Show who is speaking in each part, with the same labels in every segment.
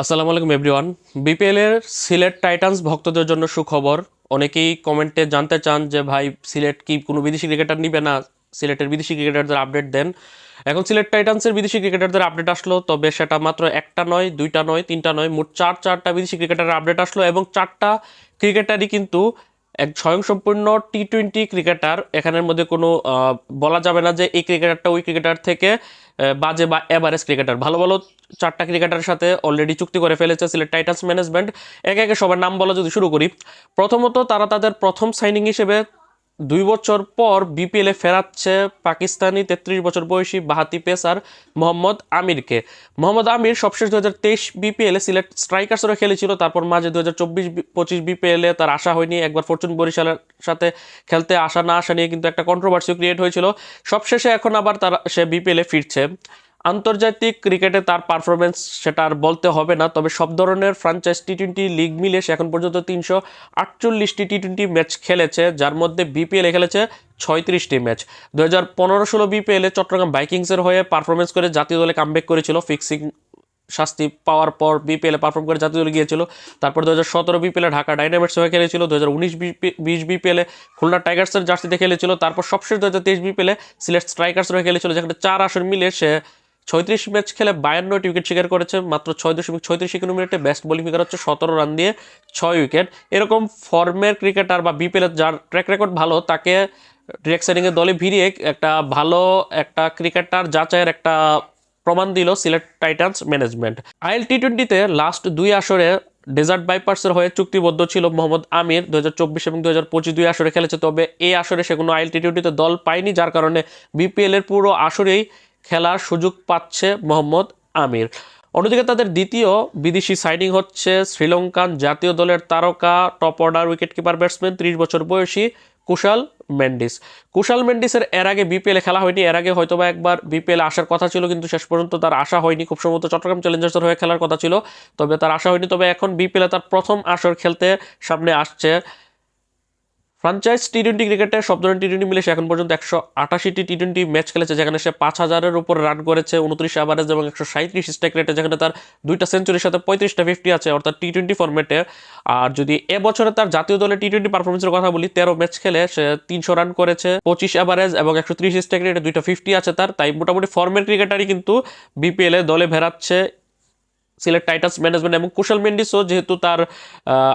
Speaker 1: আসসালামু আলাইকুম এভরিওয়ান বিপিএলের সিলেট টাইটান্স ভক্তদের জন্য সুখবর। অনেকেই কমেন্টে জানতে চান যে, ভাই, সিলেট কি কোনো বিদেশি ক্রিকেটার নিবে না? সিলেটের বিদেশি ক্রিকেটারদের আপডেট দেন। এখন সিলেট টাইটান্সের বিদেশি ক্রিকেটারদের আপডেট আসলো, তবে সেটা মাত্র একটা নয়, দুইটা নয়, তিনটা নয়, মোট চার, চারটা বিদেশি ক্রিকেটারের আপডেট আসলো এবং চারটা ক্রিকেটারই কিন্তু এক স্বয়ংসম্পূর্ণ টি টোয়েন্টি ক্রিকেটার। এখানের মধ্যে কোনো বলা যাবে না যে এই ক্রিকেটারটা ওই ক্রিকেটার থেকে বাজে বা এভারেস্ট ক্রিকেটার। ভালো ভালো চারটা ক্রিকেটারের সাথে অলরেডি চুক্তি করে ফেলেছে সিলেট টাইটাস ম্যানেজমেন্ট। একে একে সবার নাম বলা যদি শুরু করি, প্রথমত তারা তাদের প্রথম সাইনিং হিসেবে দুই বছর পর বিপিএলে ফেরাচ্ছে পাকিস্তানি তেত্রিশ বছর বয়সী বাহাতি পেসার মোহাম্মদ আমিরকে। মোহাম্মদ আমির সবশেষ দু হাজার তেইশ বিপিএলে সিলেট স্ট্রাইকার্সেরও খেলেছিল, তারপর মাঝে দু হাজার চব্বিশ পঁচিশ বিপিএলে তার আশা হয়নি। একবার ফরচুন বরিশালের সাথে খেলতে আসা না আসা নিয়ে কিন্তু একটা কন্ট্রোভার্সিও ক্রিয়েট হয়েছিল। সবশেষে এখন আবার তার সে বিপিএলে ফিরছে। আন্তর্জাতিক ক্রিকেটে তার পারফরমেন্স সেটা আর বলতে হবে না, তবে সব ধরনের ফ্রাঞ্চাইজ টি টোয়েন্টি লিগ মিলে সে এখন পর্যন্ত তিনশো আটচল্লিশটি টি টোয়েন্টি ম্যাচ খেলেছে, যার মধ্যে বিপিএলে খেলেছে ছয়ত্রিশটি ম্যাচ দু হাজার পনেরো ষোলো বিপিএলে চট্টগ্রাম বাইকিংসের হয়ে পারফরমেন্স করে জাতীয় দলে কামব্যাক করেছিল ফিক্সিং শাস্তি পাওয়ার পর বিপিএলে পারফর্ম করে জাতীয় দলে গিয়েছিল। তারপর দু হাজার সতেরো বিপিএলে ঢাকা ডাইনামিটস হয়ে খেলেছিল দু হাজার উনিশ বিপি বিশ বিপিএলে খুলনা টাইগার্সের জার্সিতে খেলেছিল, তারপর সবশেষ দু হাজার তেইশ বিপিএলে সিলেট স্ট্রাইকার্স হয়ে খেলেছিল, যেখানে চার আসন মিলে সে ছয়ত্রিশ ম্যাচ খেলে বায়ান্নটি উইকেট শিকার করেছে, মাত্র ছয় দশমিক ছয়ত্রিশ একান্ন মিনিটে বেস্ট বোলিং ফিগার হচ্ছে সতেরো রান দিয়ে ছয় উইকেট। এরকম ফর্মের ক্রিকেটার বা বিপিএলের যার ট্র্যাক রেকর্ড ভালো, তাকে ডিরেক্ট সেটিংয়ের দলে ভিড়িয়ে একটা ভালো একটা ক্রিকেটার যাচাইয়ের একটা প্রমাণ দিল Sylhet Titans management. IL T টোয়েন্টিতে লাস্ট দুই আসরে ডেজার্ট বাইপার্সের হয়ে চুক্তিবদ্ধ ছিল মোহাম্মদ আমির। দু হাজার চব্বিশ এবং দু হাজার পঁচিশ দুই আসরে খেলেছে, তবে এই আসরে সে কোনো আইএল টি টোয়েন্টিতে দল পায়নি, যার কারণে বিপিএল এর পুরো আসরেই খেলার সুযোগ পাচ্ছে মোহাম্মদ আমির। অন্যদিকে তাদের দ্বিতীয় বিদেশি সাইনিং হচ্ছে শ্রীলঙ্কান জাতীয় দলের তারকা top order wicket keeper batsman ত্রিশ বছর বয়সী কুশাল মেন্ডিস। কুশাল মেন্ডিসের এর আগে বিপিএলে খেলা হয়নি, এর আগে হয়তোবা একবার বিপিএল আসার কথা ছিল, কিন্তু শেষ পর্যন্ত তার আশা হয়নি। খুব সম্ভবত চট্টগ্রাম চ্যালেঞ্জার্সের হয়ে খেলার কথা ছিল, তবে তার আশা হয়নি, তবে এখন বিপিএলে তার প্রথম আসর খেলতে সামনে আসছে। ফ্রাঞ্চাইজ টি টোয়েন্টি ক্রিকেটে সব ধরনের টি টোয়েন্টি মিলে সে এখন পর্যন্ত একশো আটাশিটি টি টোয়েন্টি ম্যাচ খেলেছে, যেখানে সে পাঁচ হাজারের উপর রান করেছে, উনত্রিশ অ্যাভারেজ এবং একশো সাঁত্রিশ স্ট্রাইক রেটে যেখানে তার দুইটা সেঞ্চুরির সাথে পঁয়ত্রিশটা ফিফটি আছে, অর্থাৎ টি টোয়েন্টি ফর্মেটে আর যদি এবছরে তার জাতীয় দলে টি টোয়েন্টি পারফরমেন্সের কথা বলি, তেরো ম্যাচ খেলে সে তিনশো রান করেছে, পঁচিশ অ্যাভারেজ এবং একশো ত্রিশ স্ট্রাইক রেটে দুইটা ফিফটি আছে তার। তাই মোটামুটি ফর্মের ক্রিকেটারই কিন্তু বিপিএলে দলে ভেড়াচ্ছে। সিলেট টাইটাস ম্যানেজমেন্ট এবং কুশল মেন্ডিসও যেহেতু তার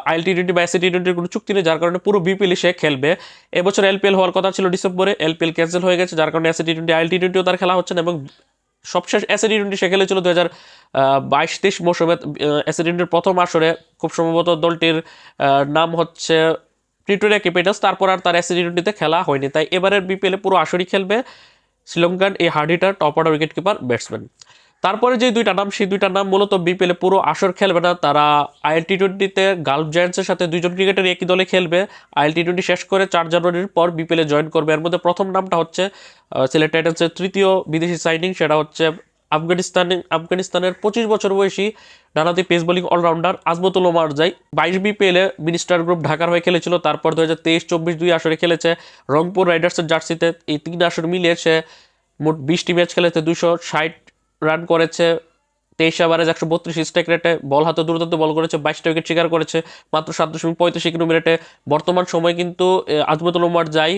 Speaker 1: আইএল টি টোয়েন্টি বা এসি টি টোয়েন্টির কোনো চুক্তি নেই, যার কারণে পুরো বিপিএল সে খেলবে। এবছর এলপিএল হওয়ার কথা ছিল ডিসেম্বরে, এলপিএল ক্যান্সেল হয়ে গেছে, যার কারণে SA T twenty IL T টোয়েন্টিও তার খেলা হচ্ছে না এবং সবশেষ এসি টি টোয়েন্টি সে খেলেছিল দু হাজার বাইশ তেইশ মৌসুমে এসি টি টোয়েন্টির প্রথম আসরে। খুব সম্ভবত দলটির নাম হচ্ছে প্রিটোরিয়া ক্যাপিটালস, তারপর আর তার এসি টি টোয়েন্টিতে খেলা হয়নি। তাই এবারের বিপিএলে পুরো আসরই খেলবে শ্রীলঙ্কান এই hard hitter top order wicket keeper batsman. তারপরে যে দুইটা নাম, সেই দুইটা নাম মূলত বিপিএলে পুরো আসর খেলবে না। তারা আইএল টি টোয়েন্টিতে গালফ জায়ান্টসের সাথে দুইজন ক্রিকেটার একই দলে খেলবে। আইএল টি টোয়েন্টি শেষ করে চার জানুয়ারির পর বিপিএলে জয়েন করবে। এর মধ্যে প্রথম নামটা হচ্ছে সিলেট টাইটান্সের তৃতীয় বিদেশি সাইনিং সেটা হচ্ছে আফগানিস্তান আফগানিস্তানের পঁচিশ বছর বয়সী ডানাতি pace bowling allrounder Azmatullah Omarzai. বাইশ বিপিএলে মিনিস্টার গ্রুপ ঢাকার হয়ে খেলেছিল। তারপর দু হাজার তেইশ চব্বিশ দুই আসরে খেলেছে। রংপুর রাইডার্সের জার্সিতে এই তিন আসর মিলিয়ে সে মোট বিশটি ম্যাচ খেলেছে। দুশো ষাট রান করেছে, তেইশ ওভারে একশো বত্রিশ স্ট্রাইক রেটে বল হাতে দুর্দান্ত বল করেছে, বাইশটা উইকেট শিকার করেছে, মাত্র সাত দশমিক পঁয়ত্রিশ ইকোনমি রেটে বর্তমান সময় কিন্তু আজমতুল উমার যাই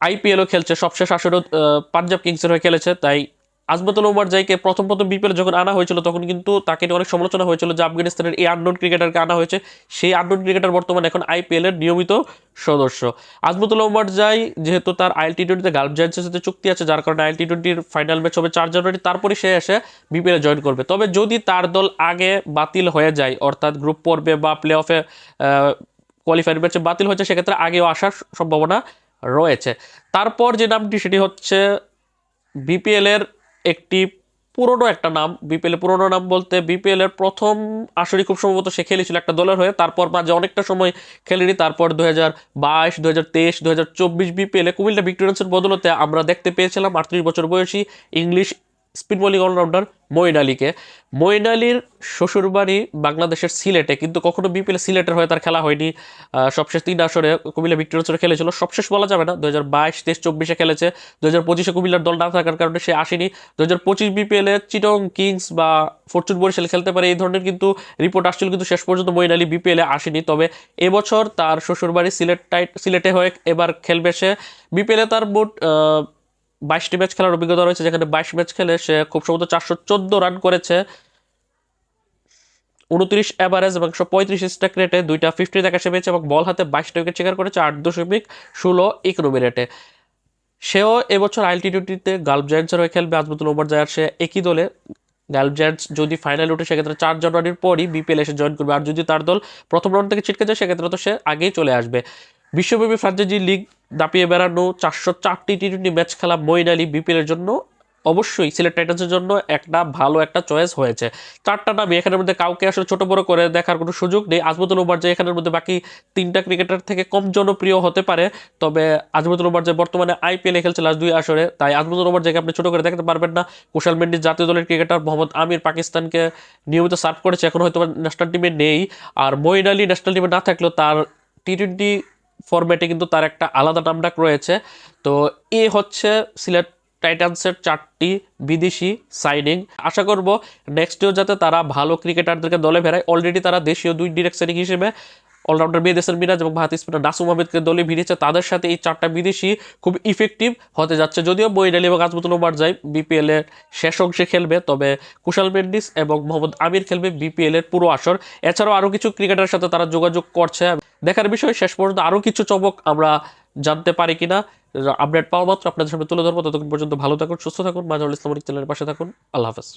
Speaker 1: আইপিএলও খেলছে, সবশেষ আসরেও পাঞ্জাব কিংসের হয়ে খেলেছে, তাই আজমতুল ওমর জাইকে প্রথম প্রথম বিপিএল যখন আনা হয়েছিল, তখন কিন্তু তাকে অনেক সমালোচনা হয়েছিল যে আফগানিস্তানের এই আননোন ক্রিকেটারকে আনা হয়েছে। সেই আননোন ক্রিকেটার বর্তমানে এখন আইপিএল এর নিয়মিত সদস্য। আজমতুল ওমর যাই যেহেতু তার আইএল টি টোয়েন্টিতে গালফ জায়ান্টসের সাথে চুক্তি আছে, যার কারণে আইএল টি টোয়েন্টির ফাইনাল ম্যাচ হবে চার জানুয়ারি তারপরে সে এসে বিপিএল জয়েন করবে। তবে যদি তার দল আগে বাতিল হয়ে যায়, অর্থাৎ গ্রুপ পর্বে বা প্লে অফে কোয়ালিফায়ার ম্যাচে বাতিল হয়েছে, সেক্ষেত্রে আগেও আসার সম্ভাবনা রয়েছে। তারপর যে নামটি, সেটি হচ্ছে বিপিএল এর একটি পুরনো একটা নাম বিপিএল পুরনো নাম বলতে বিপিএল এর প্রথম আসরই খুব সম্ভবত সে খেলেছিল একটা দলের হয়ে। তারপর মাঝে অনেকটা সময় খেলেনি। তারপর দু হাজার বাইশ দু হাজার তেইশ দু হাজার চব্বিশ বিপিএল কুমিল্লা ভিক্টোরিয়ান্সের বদলতে আমরা দেখতে পেয়েছিলাম আটত্রিশ বছর বয়সী English spin bowling allrounder Moeen আলীকে। মঈন আলীর শ্বশুরবাড়ি বাংলাদেশের সিলেটে, কিন্তু কখনো বিপিএল সিলেটের হয়ে তার খেলা হয়নি। সবশেষ তিন আসরে কুমিল্লা ভিক্টোরিয়াসরে খেলেছিল। সবশেষ বলা যাবে না দু হাজার বাইশ, তেইশ, চব্বিশে খেলেছে। দু হাজার পঁচিশে কুমিল্লার দল না থাকার কারণে সে আসেনি। দু হাজার পঁচিশ বিপিএলে চিটং কিংস বা ফরচুন বরিশাল খেলতে পারে এই ধরনের কিন্তু রিপোর্ট আসছিল, কিন্তু শেষ পর্যন্ত মঈন আলী বিপিএলে আসেনি। তবে এবছর তার শ্বশুরবাড়ি সিলেট টাইট সিলেটে হয়ে এবার খেলবে সে। বিপিএলে তার মোট বাইশটি ম্যাচ খেলার অভিজ্ঞতা রয়েছে, যেখানে বাইশ ম্যাচ খেলে সে খুব সম্ভবত চারশো চোদ্দ রান করেছে। উনত্রিশ অ্যাভারেজ এবং একশো পঁয়ত্রিশ স্ট্রাইক রেটে দুইটা ফিফটি দেখা সে পেয়েছে এবং বল হাতে বাইশটা উইকেট শিকার করেছে, আট দশমিক ষোলো ইকোনমি রেটে সেও এবছর আইএলটি টোয়েন্টিতে গালফ জায়ান্টসের হয়ে খেলবে আজমতুল ওমর জায়ার সে একই দলে। গালফ জায়ান্টস যদি ফাইনাল উঠে সেক্ষেত্রে চার জানুয়ারির পরই বিপিএল এসে জয়েন করবে। আর যদি তার দল প্রথম রাউন্ড থেকে ছিটকে যায়, সেক্ষেত্রে তো সে আগেই চলে আসবে। বিশ্বব্যাপী ফ্রাঞ্চাইজি লিগ দাপিয়ে বেড়ানো চারশো চারটি টি টোয়েন্টি ম্যাচ খেলা মইন আলী বিপিএল এর জন্য। অবশ্যই সিলেট টাইটান্সের জন্য একটা ভালো একটা চয়েস হয়েছে। চারটা নামে এখানের মধ্যে কাউকে আসলে ছোট বড় করে দেখার কোনো সুযোগ নেই। আজমতুল ওমর যে এখানের মধ্যে বাকি তিনটা ক্রিকেটার থেকে কম জনপ্রিয় হতে পারে, তবে আজমতুল ওমর যে বর্তমানে আইপিএলে খেলছে লাস্ট দুই আসরে, তাই আজমতুল ওমর জায়গায় আপনি ছোট করে দেখতে পারবেন না। কুশাল মেন্ডিস জাতীয় দলের ক্রিকেটার মোহাম্মদ আমির পাকিস্তানকে নিয়মিত সার্ভ করেছে, এখন হয়তো ন্যাশনাল টিমে নেই। আর মইন আলী ন্যাশনাল টিমে না থাকলেও তার টি টোয়েন্টি ফরম্যাটে কিন্তু তার একটা আলাদা নামডাক রয়েছে। তো এ হচ্ছে সিলেট টাইটান্সের চারটি বিদেশি সাইনিং আশা করব নেক্সট ইয়ার যাতে তারা ভালো ক্রিকেটারদেরকে দলে ফেরায় অলরেডি তারা দেশীয় দুই ডিরেক্ট সাইনিং হিসেবে অলরাউন্ডার মেয়েদেশের মিরাজ এবং ভারতীয় স্পিনার নাসুম আহমেদকে দলে ভিড়েছে তাদের সাথে এই চারটা বিদেশি খুব ইফেক্টিভ হতে যাচ্ছে। যদিও মঈন আলী এবং আজমতুল যাই বিপিএল এর শেষ অংশে খেলবে, তবে কুশাল মেন্ডিস এবং মোহাম্মদ আমির খেলবে বিপিএল এর পুরো আসর। এছাড়াও আরও কিছু ক্রিকেটারের সাথে তারা যোগাযোগ করছে। দেখার বিষয়, শেষ পর্যন্ত আরও কিছু চমক আমরা জানতে পারি কিনা। আপডেট পাওয়া মাত্র আপনাদের সামনে তুলে ধরবো। ততক্ষণ পর্যন্ত ভালো থাকুন, সুস্থ থাকুন। মাঝারুল ইসলামিক চ্যানেলের পাশে থাকুন। আল্লাহ হাফেজ।